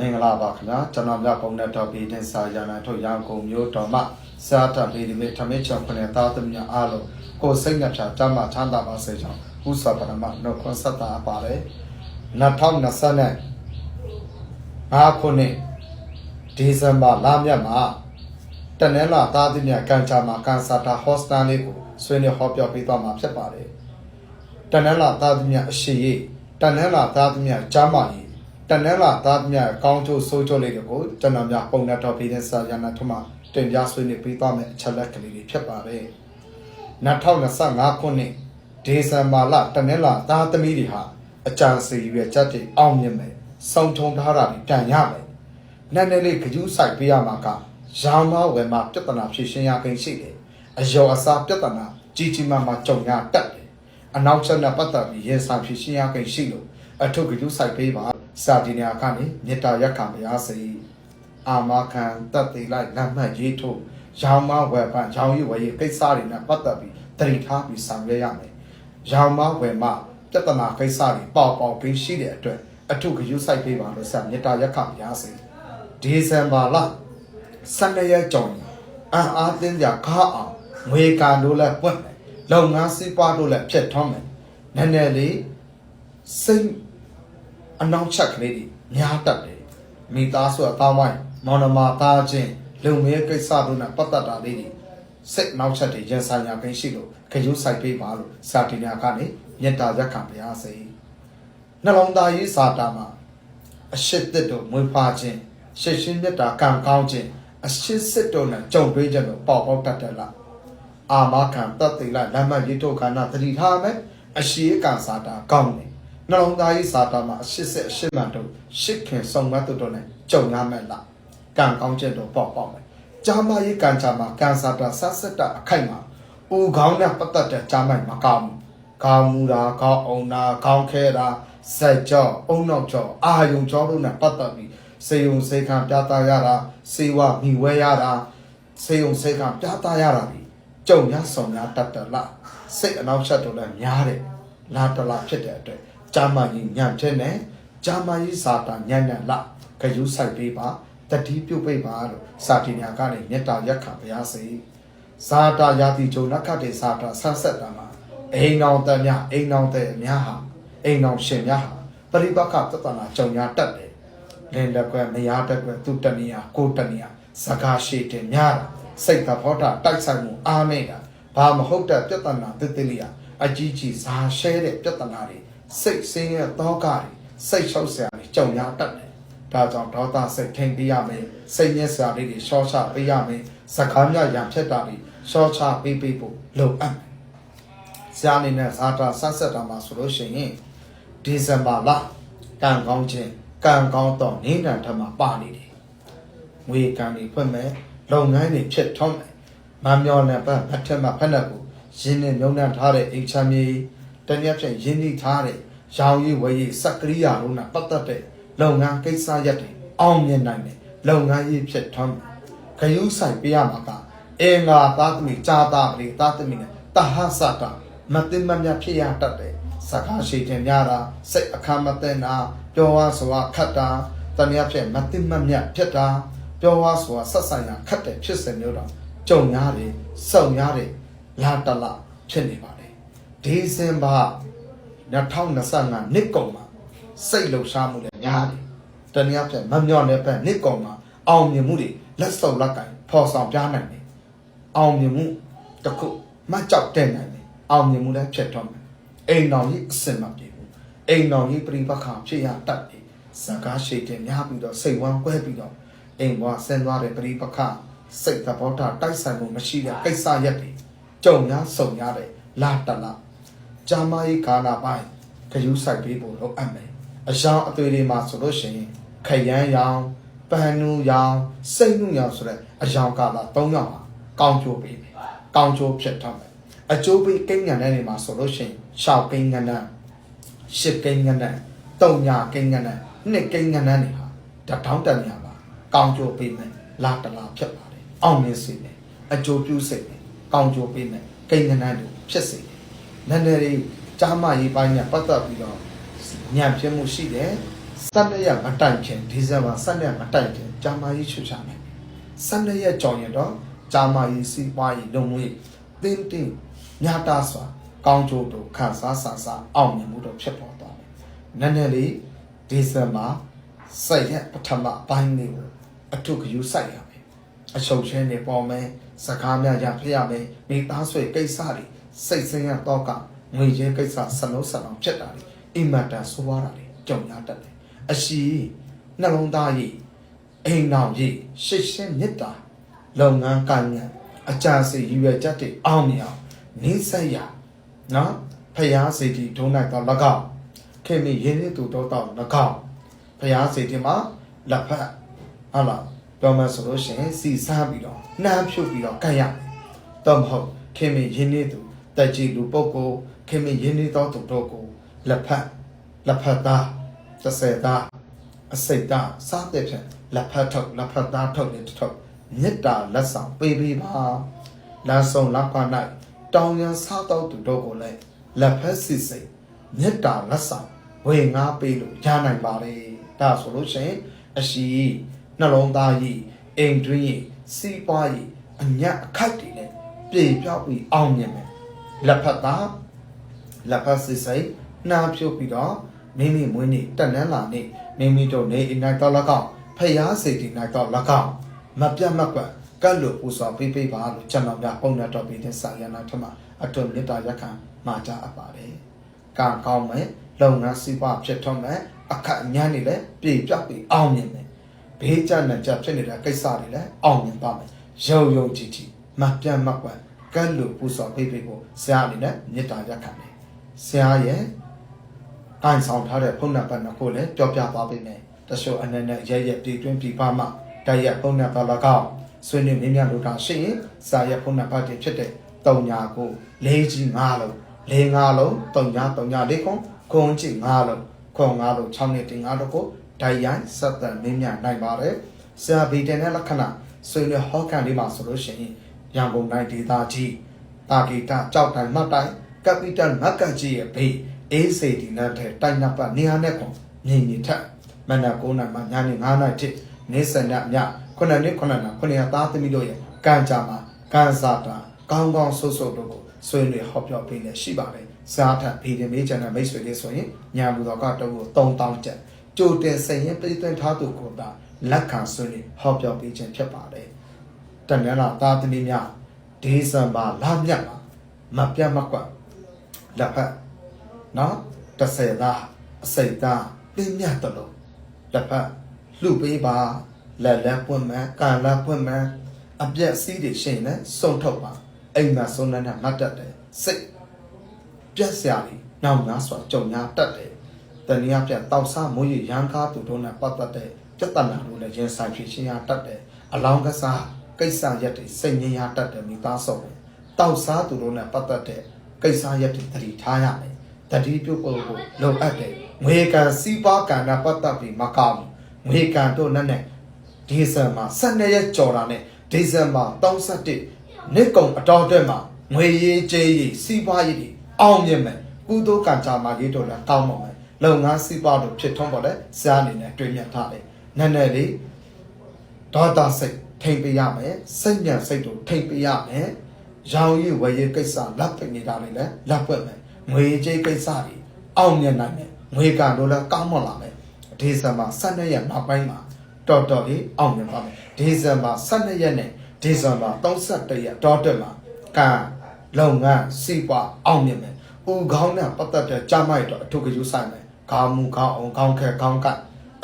မင်္ဂလာပါခင်ဗျာကျွန်တော်မြတ်ပုံနဲ့တော်ပြည်တင်စာရနာထုတ်ရန်ကုန်မြို့တော်မှစာတပေဒီမေထမင်းချောင်းခနဲ့သားသမီးအားလုံးကိုယ်စိတ်နှပြတမ်းမှချမ်းသာပါစေကြောင်းဥစ္စာပရမနှုတ်ခွန်းဆက်တာပါတယ်2020နဲ့5ခုနှစ်ဒီဇင်ဘာလမြတ်မှာတနင်္လာသားသမီးကန်ချာမှာကန်ဆာတာဟော့စတန်လေးကိုဆွေးနွေးဟောပြောပေးသွားမှာဖြစ်ပါတယ်တနင်္လာသားသမီးအရှိရေးတနင်္လာသားသမီးကျမ်းမာရေး တနင်္လာသားမြတ်ကောင်းကျိုးဆိုးကျိုးလေးတွေကိုကျွန်တော်များပုံနဲ့တော့ပြည်တဲ့စာရနာထမတင်ပြဆွေးနွေးပေးသွားမယ်အချက်လက်ကလေးတွေဖြစ်ပါတယ်2025ခုနှစ်ဒီဇင်ဘာလတနင်္လာသားသမီးတွေဟာအကြံစီရွယ်ချက်တွေအောင်မြင်မယ်စုံထုံထားတာတွေတန်ရမယ်နည်းနည်းလေးခကျူးဆိုင်ပေးရမှာကရောင်မဝယ်မှာပြဿနာဖြစ်ရှင်းရခင်ရှိတယ်အယောအစားပြဿနာကြီးကြီးမားမားကြုံရတတ်တယ်အနောက်ချက်နဲ့ပတ်သက်ပြီးရေဆိုင်ဖြစ်ရှင်းရခင်ရှိလို့အထုပ်ကကျူးဆိုင်ပေးပါ စာဒီနာကနေမေတ္တာရက်ခံပါရစေအာမခံတက်သေးလိုက်လက်မှတ်ရေးထိုးရောင်မဝယ်ပန်ရောင်ရည်ဝယ်ရည်ကိစ္စတွေနဲ့ပတ်သက်ပြီးတတိထားပြီးဆောင်ရွက်ရမယ်ရောင်မဝယ်မပြဿနာကိစ္စတွေပေါပေါပြီးရှိတဲ့အတွက်အထုကယူဆိုင်ပေးပါလို့ဆက်မေတ္တာရက်ခံပါရစေဒီဇင်ဘာလ12ရက်ကြော်ရင်အန်အားတင်းကြခါအောင်ငွေကန်တို့လည်းပွင့်မယ်လုပ်ငန်းစီးပွားတို့လည်းဖြစ်ထွန်းမယ်နည်းနည်းလေးစိတ် အနောက်ချက်ကလေးတွေများတတ်တယ်မိသားစုအသားဝိုင်းမောင်နှမသားချင်းလုံမဲကိစ္စတို့နဲ့ပတ်သက်တာလေးတွေစိတ်နောက်ချက်တွေရင်ဆိုင်ရပင်ရှိလို့ခရုစိုက်ပေးပါလို့စာတင်ညာကနေမေတ္တာရက်ခံပါရစေနှလုံးသားရေးစာတာမှာအရှိတ်တစ်တို့မွေးဖွားခြင်းရှစ်ရှင်းမေတ္တာကံကောင်းခြင်းအရှိစစ်တို့နဲ့ကြုံတွေ့ခြင်းတို့ပေါပေါတတ်တယ်လားအာမခံတတ်သိလိုက်လမ်းမရေးထုတ်ခန္ဓာတတိထားမယ်အရှိကံစာတာကောင်းတယ် နှလုံးသားရေးစာတာမှာအရှိစစ်အရှိမှန်တို့ရှစ်ခင်စုံမတ်တို့တို့နဲ့ကြုံရမယ်လားကံကောင်းချက်တို့ပေါ့ပေါ့မယ်ဂျာမရေးကံချာမှာကံစာတာဆက်ဆက်တာအခိုက်မှာဦးခေါင်းနဲ့ပတ်သက်တဲ့ဂျာမိုင်မကောင်းဘူးကောင်းမူတာကောင်းအောင်တာကောင်းခဲတာစက်ကြောအုံနောက်ကြောအာယုံကြောတို့နဲ့ပတ်သက်ပြီးစေယုံစေခံပြသရတာစေဝမိဝဲရတာစေယုံစေခံပြသရတာဒီကြုံရဆောင်ရတတ်တယ်လားစိတ်အနောက်ချက်တို့လည်းများတယ်လာတလာဖြစ်တဲ့အတွက် ဂျာမန်ကြီးညံတဲ့နဲ့ဂျာမန်ကြီးစာတာညံ့ညံ့လာခယူးဆိုင်ပေးပါတတိပြုတ်ပိတ်ပါလို့စာတင်ညာကနေမေတ္တာရက်ခံပါရစေဇာတာယာတိဂျုံနခတ်တဲ့ဇာတာဆန်းဆက်တာမှာအိမ်အောင်တများအိမ်အောင်တဲ့အများဟာအိမ်အောင်ရှင်များဟာပရိပက္ခတတနာကြုံရတတ်တယ်လင်းလက်ကွယ်မရတက်ကွယ်သူတဏီယာကိုတဏီယာစကားရှိတယ်များတာစိတ်သဘောထားတိုက်ဆိုင်မှုအားနေတာဘာမဟုတ်တဲ့ပြဿနာတည်တည်လျာအကြီးကြီးဇာရှဲတဲ့ပြဿနာတွေ စိတ်ဆင်းရဲတောကတွေစိတ်လျှောက်ဆရာတွေကြုံရတတ်တယ်။ဒါကြောင့်ဒေါသစိတ်ထိန်ပေးရမယ်။စိတ်ညစ်စရာလေးတွေရှော့ချပေးရမယ်။စကားများရံဖြစ်တာတွေရှော့ချပေးပေးဖို့လိုအပ်မယ်။ဆရာအနေနဲ့ဇာတာဆက်ဆက်တာမှာဆိုလို့ရှိရင်ဒီဇင်ဘာလကံကောင်းခြင်းကံကောင်းတော့နေတံထမှာပါနေတယ်။ငွေကံတွေဖွင့်မယ်။လုပ်ငန်းတွေဖြစ်ထွန်းမယ်။မမျောနဲ့ပတ်အထက်မှာဖက်နဲ့ကိုရင်းနဲ့မြုံနှံထားတဲ့အိမ်ချမ်းမြေ တနည်းဖြင့်ရင်းနှီးထားတဲ့ရောင်ရည်ဝယ်ရည်စက်ကရိယာတို့နဲ့ပတ်သက်တဲ့လုပ်ငန်းကိစ္စရပ်တွေအောင်မြင်နိုင်တယ်လုပ်ငန်းရေးဖြစ်ထွန်းခရူးဆိုင်ပေးရမှာကအင်္ဂါသားသမီးကြာသားပရိသားသမီးနဲ့တဟဆတာမသိမမြတ်ဖြစ်ရတတ်တယ်စကားရှိတင်များတာစိတ်အခမ်းမသိတာပြောဝါဆိုတာခတ်တာတနည်းဖြင့်မသိမမြတ်ဖြစ်တာပြောဝါဆိုတာဆက်ဆံရခတ်တယ်ဖြစ်စဉ်မျိုးတော့ကြုံရတယ်စုံရတယ်လာတလဖြစ်နေပါတယ် ဒီဇင်ဘာ2025နှစ်ကုန်မှာစိတ်လှုပ်ရှားမှုလည်းများတယ်။တနည်းအားဖြင့်မမျော့တဲ့ဘက်နှစ်ကုန်မှာအောင်မြင်မှုတွေလက်စုပ်လက်ကင်ဖော်ဆောင်ပြနိုင်တယ်။အောင်မြင်မှုတစ်ခုမှကြောက်တဲ့နိုင်တယ်။အောင်မြင်မှုလည်းဖြစ်တော့မယ်။အိမ်တော်ကြီးအစင်မပြေဘူး။အိမ်တော်ကြီးပြိပခါဖြစ်ရတတ်တယ်။စကားရှိတယ်များပြီးတော့စိတ်ဝမ်းကွဲပြီးတော့အိမ်ဘွားဆင်းသွားတဲ့ပြိပခါစိတ်သဘောထားတိုက်ဆိုင်မှုမရှိတဲ့ကိစ္စရက်တွေကြုံများစုံရတဲ့လာတလာ ဂျာမာရေးကာလာပိုင်းခရူးဆိုင်ပေးဖို့လုပ်အပ်မယ်အယောင်အသွေးတွေမှာဆိုလို့ရှိရင်ခရမ်းရောင်ပန်နူရောင်စိတ်နုရောင်ဆိုတဲ့အယောင်ကာလာ၃ယောက်ဟာကောင်းကျိုးပေးမယ်ကောင်းကျိုးဖြစ်တော့မယ်အကျိုးပေးကိန်းငံတဲ့နေမှာဆိုလို့ရှိရင်ရှောက်ကိန်းငံတဲ့ရှစ်ကိန်းငံတဲ့တုံညာကိန်းငံတဲ့နှစ်ကိန်းငံတဲ့နေဟာတထောင်းတန်ညာပါကောင်းကျိုးပေးမယ်လာတလာဖြစ်ပါတယ်အောင်မြင်စေမယ်အကျိုးပြုစေမယ်ကောင်းကျိုးပေးမယ်ကိန်းငံတဲ့တွေဖြစ်စေတယ် နည်းနည်းလေးကြားမရေးပိုင်းနဲ့ပတ်သက်ပြီးတော့ညံ့ပြမှုရှိတယ်12ရက်မတိုင်ခင်ဒီဇင်ဘာ12ရက်မတိုင်ခင်ဂျာမာကြီးချွတ်ချမယ်12ရက်ကြောင်ရင်တော့ဂျာမာကြီးစီးပွားရေးလုံငွေတင်းတင်းညတာစွာကောင်းကျိုးတို့ခံစားဆာဆာအောင်မြင်မှုတို့ဖြစ်ပေါ်သွားတယ်နည်းနည်းလေးဒီဇင်ဘာဆက်ရက်ပထမပိုင်းလေးကိုအထုကယူဆိုင်ရမယ်အချုပ်ချင်းတွေပေါ်မယ်စကားများရဖြစ်ရမယ်မိသားစုကိစ္စတွေ စိတ်ဆင်းရဲတော့ကငွေချင်းကိစ္စဆလုံးဆလုံးဖြစ်တာတွေအိမ်မက်တန်ဆိုးရတာတွေကြုံရတတ်တယ်အရှိနှလုံးသားရည်အိမ်တော်ရည်ရှစ်ရှင်းမေတ္တာလုပ်ငန်းကိုင်ငန်းအကြစီရည်ရွယ်ချက်တွေအောင်မြင်အောင်နေဆက်ရနော်ဖယားစီတီဒုံးလိုက်တော့၎င်းခင်မီရင်းနှီးသူတော့တော့၎င်းဖယားစီတီမှာလက်ဖက်ဟုတ်လားပြောမှဆိုလို့ရှိရင်စီစားပြီးတော့နှမ်းဖြုတ်ပြီးတော့ကတ်ရမယ်တော့မဟုတ်ခင်မီရင်းနှီးသူ တက်ကြည်လူပုဂ္ဂိုလ်ခင်မီရင်းနှီးတော့သူတို့ကိုလက်ဖက်လက်ဖက်သားတစ်ဆယ်သားအစိတ်သားစားတဲ့ဖြင့်လက်ဖက်ထုတ်လက်ဖက်သားထုတ်နေထုတ်မေတ္တာလက်ဆောင်ပေးပေးပါလမ်းဆောင်လက်ခွာ၌တောင်းရန်စားတော့သူတို့ကိုလည်းလက်ဖက်စစ်စိတ်မေတ္တာလက်ဆောင်ဝေငါပေးလို့ရနိုင်ပါလေဒါဆိုလို့ရှိရင်အရှိနှလုံးသားကြီးအိမ်တွင်းကြီးစီးပွားကြီးအညက်အခက်တွေနဲ့ပြေပြောက်ပြီးအောင်မြင်မယ် လက်ဖက်သားလက်ဖက်စစ်စိတ်နှာဖြုတ်ပြီးတော့မိမိမွေးနေ့တက်နန်းလာနေ့မိမိတို့နေအိမ်၌တော့၎င်းဖျားစိတ်ဒီ၌တော့၎င်းမပြတ်မကွက်ကတ်လို့ပူဇော်ပေးပေးပါလို့ကျွန်တော်များပုံနဲ့တော့ပြီးတဲ့စာရဏထမအထွတ်မေတ္တာရက်ခံမှာကြအပ်ပါတယ်။ကံကောင်းမယ်လုပ်ငန်းစီးပွားဖြစ်ထွန်းမယ်အခက်အညာနေလည်းပြေပြောက်ပြီးအောင်မြင်မယ်။ဘေးကျနဲ့ကြဖြစ်နေတဲ့ကိစ္စတွေလည်းအောင်မြင်ပါမယ်။ရုံရုံကြည်ကြည်မပြတ်မကွက် ကတ်လို့ပူဇော်ပေးပေးဖို့ဆရာအနေနဲ့မေတ္တာရက်ခံတယ်။ဆရာရဲ့အိုင်ဆောင်ထားတဲ့ဖုန်းနံပါတ်နှစ်ခုလည်းပြောပြသွားပေးမယ်တချို့အနေနဲ့ရဲရဲပြည်တွင်းပြည်ပမှတိုက်ရက်ဖုန်းနံပါတ်၎င်းဆွေးနွေးမြင်းမြလို့တာရှိရင်စာရက်ဖုန်းနံပါတ်တွေဖြစ်တဲ့3ညာကို4ကြီး5လုံး4 5လုံး3ညာ3ညာ4ခွန်ခွန်ကြီး5လုံးခွန်5လုံး6နှစ်တင်5လုံးကိုဒိုင်ရိုင်းဆက်သက်မြင်းမြနိုင်ပါတယ်ဆရာဗီတန်ရဲ့လက္ခဏာဆွေးနွေးဟောကန်လေးမှာဆိုလို့ရှိရင် ရန်ကုန်တိုင်းဒေသကြီးတာဂီတာကြောက်တိုင်းမှတ်တိုင်းကပီတယ်မက်ကကြီးရဲ့ဘေးအေးစေဒီနတ်တဲ့တိုင်နပ်ပါနေရာနဲ့ကွန်မြင်မြင်ထက်မနက်9နာရီမှညနေ9နာရီထိနေစနည9နှစ်9နာရီ9ရက်သားသမီးတို့ရဲ့ကံကြမှာကံစားတာကောင်းကောင်းဆိုးဆိုးတို့ကိုဆွေးနွေးဟောပြောပေးနေရှိပါတယ်စားထပ်ဗီဒီမေးချန်တဲ့မိတ်ဆွေလေးဆိုရင်ညာဘူးတော်ကတော့3000ကျပ်ကြိုတင်စိတ်ရင်ပြည်သွင်းထားသူကိုသာလက်ခံဆွေးနွေးဟောပြောပေးခြင်းဖြစ်ပါတယ် တန်ရလာသားသမီးများဒီဇင်ဘာလမြတ်မှာမပြတ်မကွက်လက်ဖက်နော်30သားအစိတ်သားပြင်းမြတ်တယ်လို့လက်ဖက်လှုပ်ပေးပါလက်လက်ပွင့်မှန်ကန်လက်ပွင့်မှန်အပြက်စီးတွေရှင်နဲ့စုံထုတ်ပါအိမ်မှာစုံနဲ့မှတ်တတ်တယ်စိတ်ပြက်စရာတွေနောက်ငါဆိုကြုံညာတတ်တယ်တဏှာပြက်တောက်စားမိုးရရန်ကားသူတို့နဲ့ပတ်သက်တဲ့ပြဿနာတွေလည်းရင်ဆိုင်ဖြစ်ရှင်းရတတ်တယ်အလောင်းကစား ကိစ္စရက်တွေစိတ်ငြိမ်းရတတ်တယ်မိသားစုဝင်တောက်စားသူတို့နဲ့ပတ်သက်တဲ့ကိစ္စရက်တွေတတိထားရမယ်တတိပြုတ်ကိုလုံအပ်တယ်ငွေကံစီးပွားကံနဲ့ပတ်သက်ပြီးမကောင်းငွေကံတို့နဲ့နဲ့ဒီဇင်ဘာ12ရက်ကြော်တာနဲ့ဒီဇင်ဘာ31နှစ်ကုန်အတော်အတွက်မှာငွေရေးကြေးရေးစီးပွားရေးတွေအောင်မြင်မယ်ကုသိုလ်ကံကြမှာရေးတို့လည်းတောင်းပါမယ်လုပ်ငန်းစီးပွားတို့ဖြစ်ထွန်းပေါ်လဲစားအနေနဲ့တွေ့မြတ်ထားတယ်နည်းနည်းလေးဒေါသစိတ် ထိမ့်ပေးရမယ်စိတ်ညံစိတ်တို့ထိမ့်ပေးရမယ်ရောင်ရည်ဝယ်ရည်ကိစ္စလက်ပိနေတာလေးလည်းလက်ပွက်မယ်ငွေကြေးကိစ္စတွေအောင်မြင်နိုင်မယ်ငွေကံတို့လည်းကောင်းမွန်လာမယ်ဒီဇင်ဘာ12ရက်နောက်ပိုင်းမှာတော်တော်လေးအောင်မြင်ပါမယ်ဒီဇင်ဘာ12ရက်နဲ့ဒီဇင်ဘာ31ရက်တော်တက်မှာကံလုပ်ငန်းစီးပွားအောင်မြင်မယ်ဦးခေါင်းနဲ့ပတ်သက်တဲ့ကြမိုက်တော့အထုကယူဆိုင်မယ်ခေါင်းမူခေါင်းအောင်ခေါင်းခဲခေါင်းက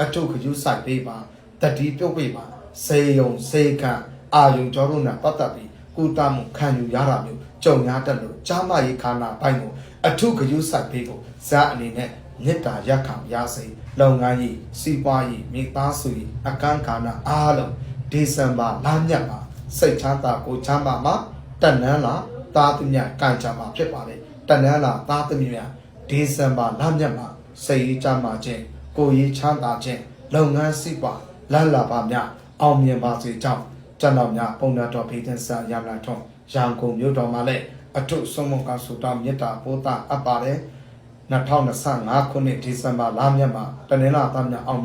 အထုကယူဆိုင်ပေးပါတတိပြုတ်ပေးပါ စေယုံစေခံအာယုံကျော်တို့နဲ့ပတ်သက်ပြီးကုသမှုခံယူရတာမျိုးကြုံရတတ်လို့ကြားမရေးခါနာပိုင်းကိုအထုကယူဆိုင်ပေးကိုဇာအနေနဲ့မေတ္တာရက်ခံရစေလုပ်ငန်းကြီးစီးပွားရေးမိသားစုရေးအကန့်ကာဏအားလုံးဒီဇင်ဘာလမြတ်မှာစိတ်ချမ်းသာကိုချမ်းသာမှာတဏ္ဍန်းလာသားသမီးကံကြမှာဖြစ်ပါတယ်တဏ္ဍန်းလာသားသမီးများဒီဇင်ဘာလမြတ်မှာစိတ်ရေးချမ်းသာခြင်းကိုယ်ရေးချမ်းသာခြင်းလုပ်ငန်းစီးပွားလတ်လာပါများ အောင်မြင်ပါစေကြောင်းကျွန်တော်များပုံနာတော်ဖေးတဲ့ဆာရမလာထုံးရန်ကုန်မြို့တော်မှာလည်းအထုဆုံးမကဆူတောင်းမေတ္တာပို့တာအပ်ပါတယ်2025ခုနှစ်ဒီဇင်ဘာလမြတ်မှာတနင်္လာသားများအောင်